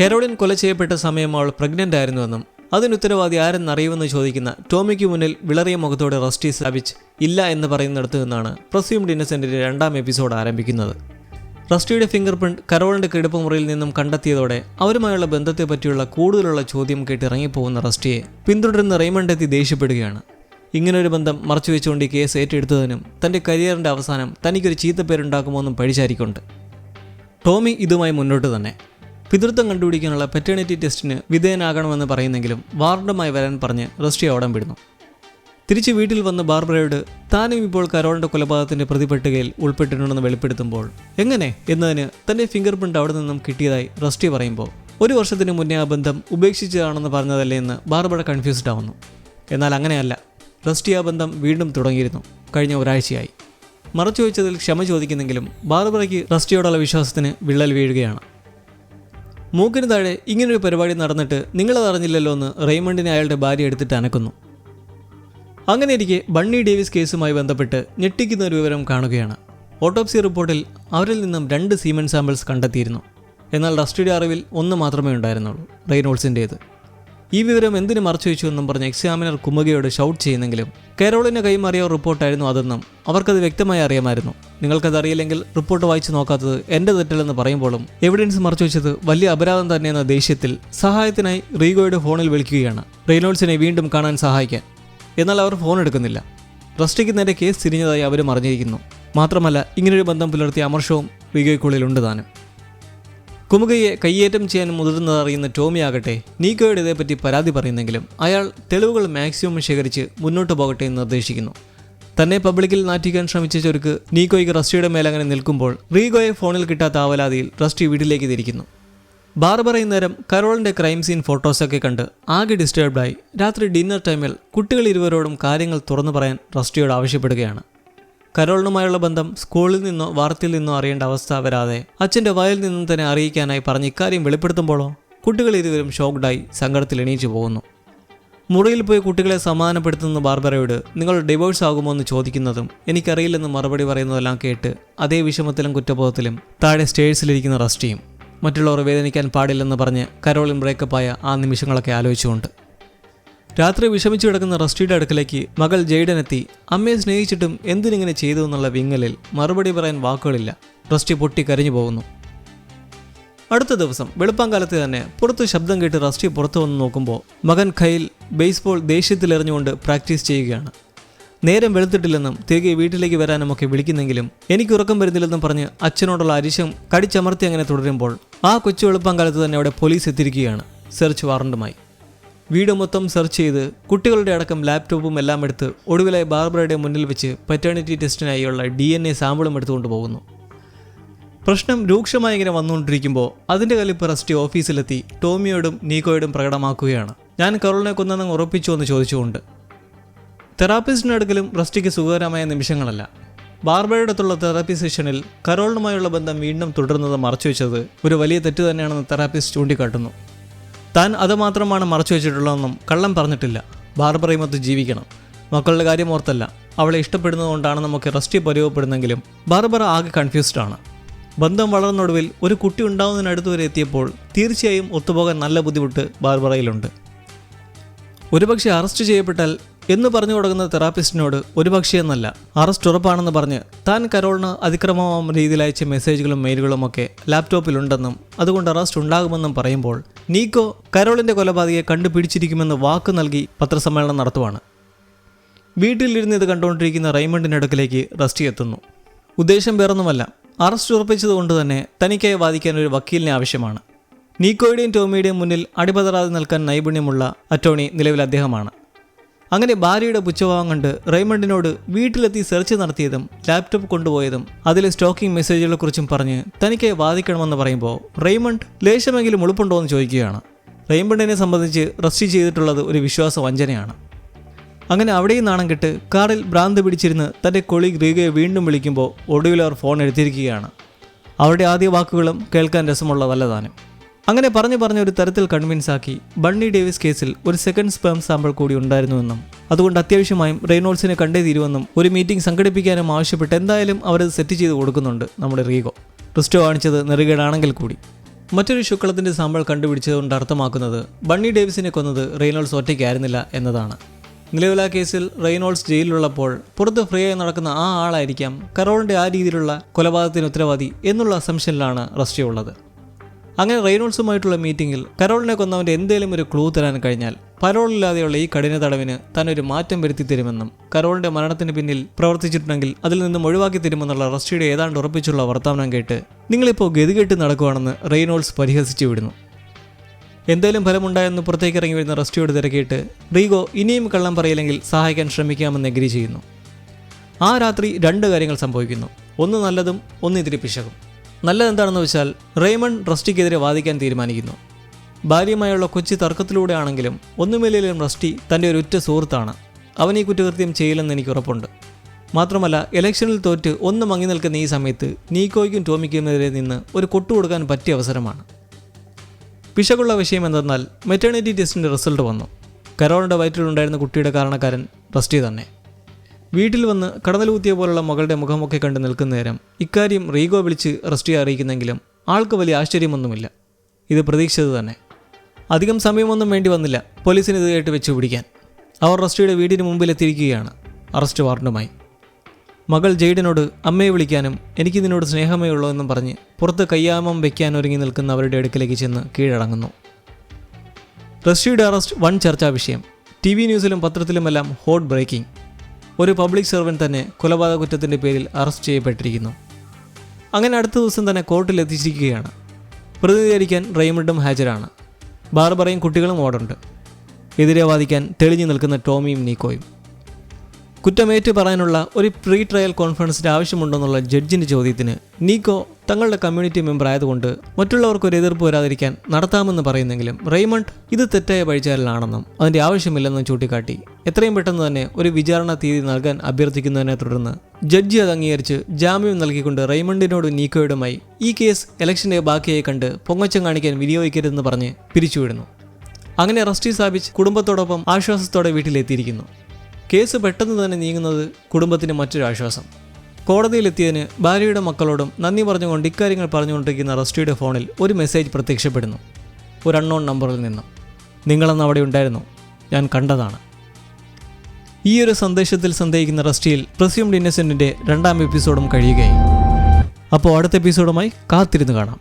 Caroline കൊല ചെയ്യപ്പെട്ട സമയം അവൾ പ്രഗ്നന്റ് ആയിരുന്നുവെന്നും അതിന് ഉത്തരവാദി ആരെന്നറിയുമെന്ന് ചോദിക്കുന്ന ടോമിക്ക് മുന്നിൽ വിളറിയ മുഖത്തോടെ റസ്റ്റി സാവിച്ച് ഇല്ല എന്ന് പറയുന്നിടത്തു നിന്നാണ് പ്രസ്യൂംഡ് ഇന്നസെന്റിന്റെ രണ്ടാം എപ്പിസോഡ് ആരംഭിക്കുന്നത്. റസ്റ്റിയുടെ ഫിംഗർ പ്രിന്റ് കരോളിന്റെ കിടപ്പുമുറിയിൽ നിന്നും കണ്ടെത്തിയതോടെ അവരുമായുള്ള ബന്ധത്തെ പറ്റിയുള്ള കൂടുതലുള്ള ചോദ്യം കേട്ട് ഇറങ്ങിപ്പോകുന്ന റസ്റ്റിയെ പിന്തുടരുന്ന റെയ്മണ്ട് എത്തി ദേഷ്യപ്പെടുകയാണ്. ഇങ്ങനൊരു ബന്ധം മറച്ചു വെച്ചുകൊണ്ട് ഈ കേസ് ഏറ്റെടുത്തതിനും തന്റെ കരിയറിന്റെ അവസാനം തനിക്കൊരു ചീത്തപ്പേരുണ്ടാക്കുമോ എന്നും പഴിചാരിക്കൊണ്ട്. ടോമി ഇതുമായി മുന്നോട്ട് തന്നെ. പിതൃത്വം കണ്ടുപിടിക്കാനുള്ള പെറ്റേണിറ്റി ടെസ്റ്റിന് വിധേയനാകണമെന്ന് പറയുന്നെങ്കിലും വാർഡുമായി വരാൻ പറഞ്ഞ് റസ്റ്റി ഓടം വിടുന്നു തിരിച്ച് വീട്ടിൽ വന്ന ബാർബറയോട് താനും ഇപ്പോൾ കരോളിന്റെ കൊലപാതകത്തിന്റെ പ്രതിപട്ടികയിൽ ഉൾപ്പെട്ടിട്ടുണ്ടെന്ന് വെളിപ്പെടുത്തുമ്പോൾ എങ്ങനെ എന്നതിന് തന്റെ ഫിംഗർ പ്രിന്റ് അവിടെ നിന്നും കിട്ടിയതായി റസ്റ്റി പറയുമ്പോൾ ഒരു വർഷത്തിന് മുന്നേ ആ ബന്ധം ഉപേക്ഷിച്ചതാണെന്ന് പറഞ്ഞതല്ലേ എന്ന് ബാർബറ കൺഫ്യൂസ്ഡ് ആവുന്നു. എന്നാൽ അങ്ങനെയല്ല. റസ്റ്റി ആ ബന്ധം വീണ്ടും തുടങ്ങിയിരുന്നു. കഴിഞ്ഞ ഒരാഴ്ചയായി. മറച്ചു വെച്ചതിൽ ക്ഷമ ചോദിക്കുന്നെങ്കിലും ബാർബറയ്ക്ക് റസ്റ്റിയോടുള്ള വിശ്വാസത്തിന് വിള്ളൽ വീഴുകയാണ്. മൂക്കിന് താഴെ ഇങ്ങനൊരു പരിപാടി നടന്നിട്ട് നിങ്ങളത് അറിഞ്ഞില്ലല്ലോ എന്ന് റെയ്മണ്ടിനെ അയാളുടെ ഭാര്യ എടുത്തിട്ട് അനക്കുന്നു. അങ്ങനെ ഇരിക്കെ ബണ്ണി ഡേവിസ് കേസുമായി ബന്ധപ്പെട്ട് ഞെട്ടിക്കുന്ന ഒരു വിവരം കാണുകയാണ്. ഓട്ടോപ്സി റിപ്പോർട്ടിൽ അവരിൽ നിന്നും രണ്ട് സീമൻ സാമ്പിൾസ് കണ്ടെത്തിയിരുന്നു. എന്നാൽ റസ്റ്റിയുടെ അറിവിൽ ഒന്ന് മാത്രമേ ഉണ്ടായിരുന്നുള്ളൂ റെയ്നോൾസിന്റേത് ഈ വിവരം എന്തിനു മറച്ചുവെച്ചു എന്നും പറഞ്ഞ് എക്സാമിനർ കുമുകയോട് ഷൗട്ട് ചെയ്യുന്നെങ്കിലും കേരളിന് കൈമാറിയ റിപ്പോർട്ടായിരുന്നു അതെന്നും അവർക്കത് വ്യക്തമായി അറിയാമായിരുന്നു. നിങ്ങൾക്കത് അറിയില്ലെങ്കിൽ റിപ്പോർട്ട് വായിച്ചു നോക്കാത്തത് എന്റെ തെറ്റല്ലെന്ന് പറയുമ്പോഴും എവിഡൻസ് മറച്ചു വെച്ചത് വലിയ അപരാധം തന്നെയെന്ന ദേഷ്യത്തിൽ സഹായത്തിനായി റീഗോയുടെ ഫോണിൽ വിളിക്കുകയാണ്. റെയ്നോൾസിനെ വീണ്ടും കാണാൻ സഹായിക്കാൻ. എന്നാൽ അവർ ഫോൺ എടുക്കുന്നില്ല. റസ്റ്റിക്ക് നേരെ കേസ് തിരിഞ്ഞതായി അവരും അറിഞ്ഞിരിക്കുന്നു. മാത്രമല്ല ഇങ്ങനൊരു ബന്ധം പുലർത്തിയ അമർഷവും റീഗോയ്ക്കുള്ളിലുണ്ട് താനും. കുമുകയെ കയ്യേറ്റം ചെയ്യാൻ മുതിർന്നത് അറിയുന്ന ടോമി ആകട്ടെ നീക്കോയുടെ ഇതേപ്പറ്റി പരാതി പറയുന്നെങ്കിലും അയാൾ തെളിവുകൾ മാക്സിമം ശേഖരിച്ച് മുന്നോട്ട് പോകട്ടെ എന്ന് നിർദ്ദേശിക്കുന്നു. തന്നെ പബ്ലിക്കിൽ നാറ്റിക്കാൻ ശ്രമിച്ച ചൊരുക്ക് നീക്കോയ്ക്ക് റസ്റ്റിയുടെ മേലങ്ങനെ നിൽക്കുമ്പോൾ റീഗോയെ ഫോണിൽ കിട്ടാത്ത ആവലാതിയിൽ റസ്റ്റി വീട്ടിലേക്ക് തിരിക്കുന്നു. ബാർബറ ഇന്നേരം കരോളിന്റെ ക്രൈം സീൻ ഫോട്ടോസൊക്കെ കണ്ട് ആകെ ഡിസ്റ്റർബ്ഡായി രാത്രി ഡിന്നർ ടൈമിൽ കുട്ടികൾ ഇരുവരോടും കാര്യങ്ങൾ തുറന്നു പറയാൻ റസ്റ്റിയോട് ആവശ്യപ്പെടുകയാണ്. കരോളിനുമായുള്ള ബന്ധം സ്കൂളിൽ നിന്നോ വാർത്തയിൽ നിന്നോ അറിയേണ്ട അവസ്ഥ വരാതെ അച്ഛന്റെ വയൽ നിന്നും തന്നെ അറിയിക്കാനായി പറഞ്ഞ് ഇക്കാര്യം വെളിപ്പെടുത്തുമ്പോഴോ കുട്ടികൾ ഇരുവരും ഷോക്ക്ഡായി സങ്കടത്തിൽ എണീച്ചു പോകുന്നു. മുറിയിൽ പോയി കുട്ടികളെ സമാധാനപ്പെടുത്തുന്ന ബാർബറയോട് നിങ്ങൾ ഡിവോഴ്സ് ആകുമോ എന്ന് ചോദിക്കുന്നതും എനിക്കറിയില്ലെന്ന് മറുപടി പറയുന്നതെല്ലാം കേട്ട് അതേ വിഷമത്തിലും കുറ്റബോധത്തിലും താഴെ സ്റ്റേഴ്സിലിരിക്കുന്ന റസ്റ്റിയും മറ്റുള്ളവർ വേദനിക്കാൻ പാടില്ലെന്ന് പറഞ്ഞ് കരോളിൻ ബ്രേക്കപ്പായ ആ നിമിഷങ്ങളൊക്കെ ആലോചിച്ചുകൊണ്ട് രാത്രി വിഷമിച്ചു കിടക്കുന്ന റസ്റ്റിയുടെ അടുക്കലേക്ക് മകൾ ജെയ്ഡനെത്തി. അമ്മയെ സ്നേഹിച്ചിട്ടും എന്തിനിങ്ങനെ ചെയ്തു എന്നുള്ള വിങ്ങലിൽ മറുപടി പറയാൻ വാക്കുകളില്ല. റസ്റ്റി പൊട്ടി കരഞ്ഞു പോകുന്നു. അടുത്ത ദിവസം വെളുപ്പാങ്കാലത്ത് തന്നെ പുറത്ത് ശബ്ദം കേട്ട് റസ്റ്റി പുറത്തു വന്ന് നോക്കുമ്പോൾ മകൻ ഖൈൽ ബേസ്ബോൾ ദേഷ്യത്തിലെറിഞ്ഞുകൊണ്ട് പ്രാക്ടീസ് ചെയ്യുകയാണ്. നേരം വെളുത്തിട്ടില്ലെന്നും തിരികെ വീട്ടിലേക്ക് വരാനുമൊക്കെ വിളിക്കുന്നെങ്കിലും എനിക്ക് ഉറക്കം വരുന്നില്ലെന്നും പറഞ്ഞ് അച്ഛനോടുള്ള അരിശം കടിച്ചമർത്തി അങ്ങനെ തുടരുമ്പോൾ ആ കൊച്ചു വെളുപ്പാങ്കാലത്ത് തന്നെ അവിടെ പോലീസ് എത്തിയിരിക്കുകയാണ്. സെർച്ച് വാറണ്ടുമായി വീട് മൊത്തം സെർച്ച് ചെയ്ത് കുട്ടികളുടെ അടക്കം ലാപ്ടോപ്പും എല്ലാം എടുത്ത് ഒടുവിലായി ബാർബറയുടെ മുന്നിൽ വെച്ച് പറ്റേണിറ്റി ടെസ്റ്റിനായുള്ള ഡി എൻ എ സാമ്പിളും എടുത്തുകൊണ്ട് പോകുന്നു. പ്രശ്നം രൂക്ഷമായി ഇങ്ങനെ വന്നുകൊണ്ടിരിക്കുമ്പോൾ അതിന്റെ കലിപ്പ് റസ്റ്റി ഓഫീസിലെത്തി ടോമിയോടും നീക്കോയോടും പ്രകടമാക്കുകയാണ്. ഞാൻ കരോളിനെ കൊന്നെന്ന് ഉറപ്പിച്ചു എന്ന് ചോദിച്ചുകൊണ്ട്. തെറാപ്പിസ്റ്റിന്റെ അടുക്കലും റസ്റ്റിക്ക് സുഖകരമായ നിമിഷങ്ങളല്ല. ബാർബയുടെ അടുത്തുള്ള തെറാപ്പി സെഷനിൽ കരോളിനുമായുള്ള ബന്ധം വീണ്ടും തുടരുന്നത് മറച്ചുവെച്ചത് ഒരു വലിയ തെറ്റ് തന്നെയാണെന്ന് തെറാപ്പിസ്റ്റ് ചൂണ്ടിക്കാട്ടുന്നു. താൻ അത് മാത്രമാണ് മറച്ചു വെച്ചിട്ടുള്ളതെന്നും കള്ളം പറഞ്ഞിട്ടില്ല. ബാർബറയുമൊത്ത് ജീവിക്കണം. മക്കളുടെ കാര്യം ഓർത്തല്ല. അവളെ ഇഷ്ടപ്പെടുന്നതുകൊണ്ടാണ് നമുക്ക് റസ്റ്റി പരിവപ്പെടുന്നെങ്കിലും ബാർബറ ആകെ കൺഫ്യൂസ്ഡ് ആണ്. ബന്ധം വളർന്നൊടുവിൽ ഒരു കുട്ടി ഉണ്ടാവുന്നതിനടുത്ത് വരെ എത്തിയപ്പോൾ തീർച്ചയായും ഒത്തുപോകാൻ നല്ല ബുദ്ധിമുട്ട് ബാർബറയിലുണ്ട്. ഒരുപക്ഷെ അറസ്റ്റ് ചെയ്യപ്പെട്ടാൽ എന്ന് പറഞ്ഞു തുടങ്ങുന്ന തെറാപ്പിസ്റ്റിനോട് ഒരുപക്ഷെ എന്നല്ല. അറസ്റ്റ് ഉറപ്പാണെന്ന് പറഞ്ഞ് താൻ കരോളിന് അതിക്രമമാം രീതിയിൽ അയച്ച മെസ്സേജുകളും മെയിലുകളും ഒക്കെ ലാപ്ടോപ്പിലുണ്ടെന്നും അതുകൊണ്ട് അറസ്റ്റ് ഉണ്ടാകുമെന്നും പറയുമ്പോൾ നീക്കോ കരോളിന്റെ കൊലപാതകയെ കണ്ടുപിടിച്ചിരിക്കുമെന്ന് വാക്ക് നൽകി പത്രസമ്മേളനം നടത്തുവാണ്. വീട്ടിലിരുന്ന് ഇത് കണ്ടുകൊണ്ടിരിക്കുന്ന റൈമണ്ടിന്റെ അടുക്കിലേക്ക് റസ്റ്റി എത്തുന്നു. ഉദ്ദേശം വേറൊന്നുമല്ല. അറസ്റ്റ് ഉറപ്പിച്ചതുകൊണ്ട് തന്നെ തനിക്കായി വാദിക്കാൻ ഒരു വക്കീലിനെ ആവശ്യമാണ്. നീക്കോയുടെയും ടോമിയുടെയും മുന്നിൽ അടിപതറാതെ നിൽക്കാൻ നൈപുണ്യമുള്ള അറ്റോണി നിലവിൽ അദ്ദേഹമാണ്. അങ്ങനെ ഭാര്യയുടെ പുച്ഛഭാവം കണ്ട് റെയ്മണ്ടിനോട് വീട്ടിലെത്തി സെർച്ച് നടത്തിയതും ലാപ്ടോപ്പ് കൊണ്ടുപോയതും അതിലെ സ്റ്റോക്കിംഗ് മെസ്സേജുകളെക്കുറിച്ചും പറഞ്ഞ് തനിക്ക് വാദിക്കണമെന്ന് പറയുമ്പോൾ റെയ്മണ്ട് ലേശമെങ്കിലും ഉളുപ്പുണ്ടോ എന്ന് ചോദിക്കുകയാണ്. റെയ്മണ്ടിനെ സംബന്ധിച്ച് റസ്റ്റ് ചെയ്തിട്ടുള്ളത് ഒരു വിശ്വാസ വഞ്ചനയാണ്. അങ്ങനെ അവിടെയും നാണം കെട്ട് കാറിൽ ഭ്രാന്ത് പിടിച്ചിരുന്ന് തന്റെ കൊളി റീഗയെ വീണ്ടും വിളിക്കുമ്പോൾ ഒടുവിൽ അവർ ഫോൺ എടുത്തിരിക്കുകയാണ്. അവരുടെ ആദ്യ വാക്കുകളും കേൾക്കാൻ രസമുള്ളതല്ല താനും അങ്ങനെ പറഞ്ഞു പറഞ്ഞ ഒരു തരത്തിൽ കൺവിൻസ് ആക്കി ബണ്ണി ഡേവിസ് കേസിൽ ഒരു സെക്കൻഡ് സ്പേം സാമ്പിൾ കൂടി ഉണ്ടായിരുന്നുവെന്നും അതുകൊണ്ട് അത്യാവശ്യമായും റെയ്നോൾസിനെ കണ്ടേ തീരുവെന്നും ഒരു മീറ്റിംഗ് സംഘടിപ്പിക്കാനും ആവശ്യപ്പെട്ട് എന്തായാലും അവരത് സെറ്റ് ചെയ്ത് കൊടുക്കുന്നുണ്ട് നമ്മുടെ റീഗോ. റിസ്റ്റോ കാണിച്ചത് നെറുകേടാണെങ്കിൽ കൂടി. മറ്റൊരു ശുക്ലത്തിന്റെ സാമ്പിൾ കണ്ടുപിടിച്ചതുകൊണ്ട് അർത്ഥമാക്കുന്നത് ബണ്ണി ഡേവിസിനെ കൊന്നത് റെയ്നോൾസ് ഒറ്റയ്ക്കായിരുന്നില്ല എന്നതാണ്. നിലവിലാ കേസിൽ റെയ്നോൾസ് ജയിലിലുള്ളപ്പോൾ പുറത്ത് ഫ്രീ ആയി നടക്കുന്ന ആ ആളായിരിക്കാം കരോളിന്റെ ആ രീതിയിലുള്ള കൊലപാതകത്തിന് ഉത്തരവാദി എന്നുള്ള അസംഷനിലാണ് റസ്റ്റി ഉള്ളത്. അങ്ങനെ റെയ്നോൾസുമായിട്ടുള്ള മീറ്റിംഗിൽ കരോളിനെ കൊന്നവന്റെ എന്തെങ്കിലും ഒരു ക്ലൂ തരാൻ കഴിഞ്ഞാൽ പരോളില്ലാതെയുള്ള ഈ കഠിന തടവിന് തന്നൊരു മാറ്റം വരുത്തി തരുമെന്നും കരോളിന്റെ മരണത്തിന് പിന്നിൽ പ്രവർത്തിച്ചിട്ടുണ്ടെങ്കിൽ അതിൽ നിന്നും ഒഴിവാക്കി തരുമെന്നുള്ള റഷ്യയുടെ ഏതാണ്ട് ഉറപ്പിച്ചുള്ള വർത്തമാനം കേട്ട് നിങ്ങളിപ്പോൾ ഗതികെട്ട് നടക്കുവാണെന്ന് റെയ്നോൾസ് പരിഹസിച്ചു വിടുന്നു. എന്തേലും ഫലമുണ്ടായെന്ന് പുറത്തേക്ക് ഇറങ്ങി വരുന്ന റസ്റ്റിയോട് തിരക്കിയിട്ട് റീഗോ ഇനിയും കള്ളം പറയില്ലെങ്കിൽ സഹായിക്കാൻ ശ്രമിക്കാമെന്ന് എഗ്രി ചെയ്യുന്നു. ആ രാത്രി രണ്ട് കാര്യങ്ങൾ സംഭവിക്കുന്നു. ഒന്ന് നല്ലതും ഒന്ന് ഇതിരി പിശകും. നല്ലതെന്താണെന്ന് വെച്ചാൽ റെയ്മൺ റസ്റ്റിക്കെതിരെ വാദിക്കാൻ തീരുമാനിക്കുന്നു. ഭാര്യയുമായുള്ള കൊച്ചി തർക്കത്തിലൂടെയാണെങ്കിലും ഒന്നുമില്ലെങ്കിലും റസ്റ്റി തന്റെ ഒരു ഉറ്റ സുഹൃത്താണ്. അവൻ ഈ കുറ്റകൃത്യം ചെയ്യില്ലെന്ന് എനിക്ക് ഉറപ്പുണ്ട്. മാത്രമല്ല ഇലക്ഷനിൽ തോറ്റ് ഒന്ന് മങ്ങി നിൽക്കുന്ന ഈ സമയത്ത് നീക്കോയ്ക്കും ടോമിക്കുമെതിരെ നിന്ന് ഒരു കൊട്ടു കൊടുക്കാൻ പറ്റിയ അവസരമാണ്. പിശകുള്ള വിഷയം എന്തെന്നാൽ മെറ്റേണിറ്റി ടെസ്റ്റിന്റെ റിസൾട്ട് വന്നു. കരോളിന്റെ വയറ്റിലുണ്ടായിരുന്ന കുട്ടിയുടെ കാരണക്കാരൻ റസ്റ്റി തന്നെ. വീട്ടിൽ വന്ന് കടന്നലൂത്തിയ പോലുള്ള മകളുടെ മുഖമൊക്കെ കണ്ട് നിൽക്കുന്ന നേരം ഇക്കാര്യം റീഗോ വിളിച്ച് റസ്റ്റിയെ അറിയിക്കുന്നെങ്കിലും ആൾക്ക് വലിയ ആശ്ചര്യമൊന്നുമില്ല. ഇത് പ്രതീക്ഷിച്ചത് തന്നെ. അധികം സമയമൊന്നും വേണ്ടി വന്നില്ല. പോലീസിന് ഇത് കേട്ട് വെച്ച് പിടിക്കാൻ. അവർ റസ്റ്റിയുടെ വീടിന് മുമ്പിലെത്തിയിരിക്കുകയാണ് അറസ്റ്റ് വാറണ്ടുമായി മകൾ ജെയ്ഡനോട് അമ്മയെ വിളിക്കാനും എനിക്ക് നിന്നോട് സ്നേഹമേ ഉള്ളൂ എന്നും പറഞ്ഞ് പുറത്ത് കയ്യാമം വെക്കാൻ ഒരുങ്ങി നിൽക്കുന്ന അവരുടെ അടുക്കലേക്ക് ചെന്ന് കീഴടങ്ങുന്നു. റസ്റ്റിയുടെ അറസ്റ്റ് വൺ ചർച്ചാ വിഷയം. ടി വി ന്യൂസിലും പത്രത്തിലുമെല്ലാം ഹോട്ട് ബ്രേക്കിംഗ്. ഒരു പബ്ലിക് സെർവന്റ് തന്നെ കൊലപാതക കുറ്റത്തിന്റെ പേരിൽ അറസ്റ്റ് ചെയ്യപ്പെട്ടിരിക്കുന്നു. അങ്ങനെ അടുത്ത ദിവസം തന്നെ കോർട്ടിൽ എത്തിച്ചിരിക്കുകയാണ്. പ്രതിനിധീകരിക്കാൻ റെയ്മണ്ടും ഹാജരാണ്. ബാർബറയും കുട്ടികളും ഓടുണ്ട് എതിരെ വാദിക്കാൻ തെളിഞ്ഞു നിൽക്കുന്ന ടോമിയും നീക്കോയും. കുറ്റമേറ്റ് പറയാനുള്ള ഒരു പ്രീ ട്രയൽ കോൺഫറൻസിന്റെ ആവശ്യമുണ്ടെന്നുള്ള ജഡ്ജിന്റെ ചോദ്യത്തിന് നീക്കോ തങ്ങളുടെ കമ്മ്യൂണിറ്റി മെമ്പർ ആയതുകൊണ്ട് മറ്റുള്ളവർക്ക് ഒരു എതിർപ്പ് വരാതിരിക്കാൻ നടത്താമെന്ന് പറയുന്നെങ്കിലും റെയ്മണ്ട് ഇത് തെറ്റായ വഴിചാരലാണെന്നും അതിന്റെ ആവശ്യമില്ലെന്നും ചൂണ്ടിക്കാട്ടി. എത്രയും പെട്ടെന്ന് തന്നെ ഒരു വിചാരണ തീയതി നൽകാൻ അഭ്യർത്ഥിക്കുന്നതിനെ തുടർന്ന് ജഡ്ജി അത് അംഗീകരിച്ച് ജാമ്യം നൽകിക്കൊണ്ട് റെയ്മണ്ടിനോടും നീക്കോയുടുമായി ഈ കേസ് ഇലക്ഷന്റെ ബാക്കിയായി കണ്ട് പൊങ്ങച്ചം കാണിക്കാൻ വിനിയോഗിക്കരുതെന്ന് പറഞ്ഞ് പിരിച്ചുവിടുന്നു. അങ്ങനെ റസ്റ്റി സ്ഥാപിച്ച് കുടുംബത്തോടൊപ്പം ആശ്വാസത്തോടെ വീട്ടിലെത്തിയിരിക്കുന്നു. കേസ് പെട്ടെന്ന് തന്നെ നീങ്ങുന്നത് കുടുംബത്തിന് മറ്റൊരു ആശ്വാസം. കോടതിയിലെത്തിയതിന് ഭാര്യയുടെ മക്കളോടും നന്ദി പറഞ്ഞുകൊണ്ട് ഇക്കാര്യങ്ങൾ പറഞ്ഞുകൊണ്ടിരിക്കുന്ന റസ്റ്റിയുടെ ഫോണിൽ ഒരു മെസ്സേജ് പ്രത്യക്ഷപ്പെടുന്നു. ഒരു അൺനോൺ നമ്പറിൽ നിന്നും. നിങ്ങളന്ന് അവിടെ ഉണ്ടായിരുന്നു. ഞാൻ കണ്ടതാണ്. ഈ ഒരു സന്ദേശത്തിൽ സന്ദേഹിക്കുന്ന റസ്റ്റിയിൽ പ്രസ്യൂംഡ് ഇന്നസെന്റിന്റെ രണ്ടാം എപ്പിസോഡും കഴിയുകയായി. അപ്പോൾ അടുത്ത എപ്പിസോഡുമായി കാത്തിരുന്ന് കാണാം.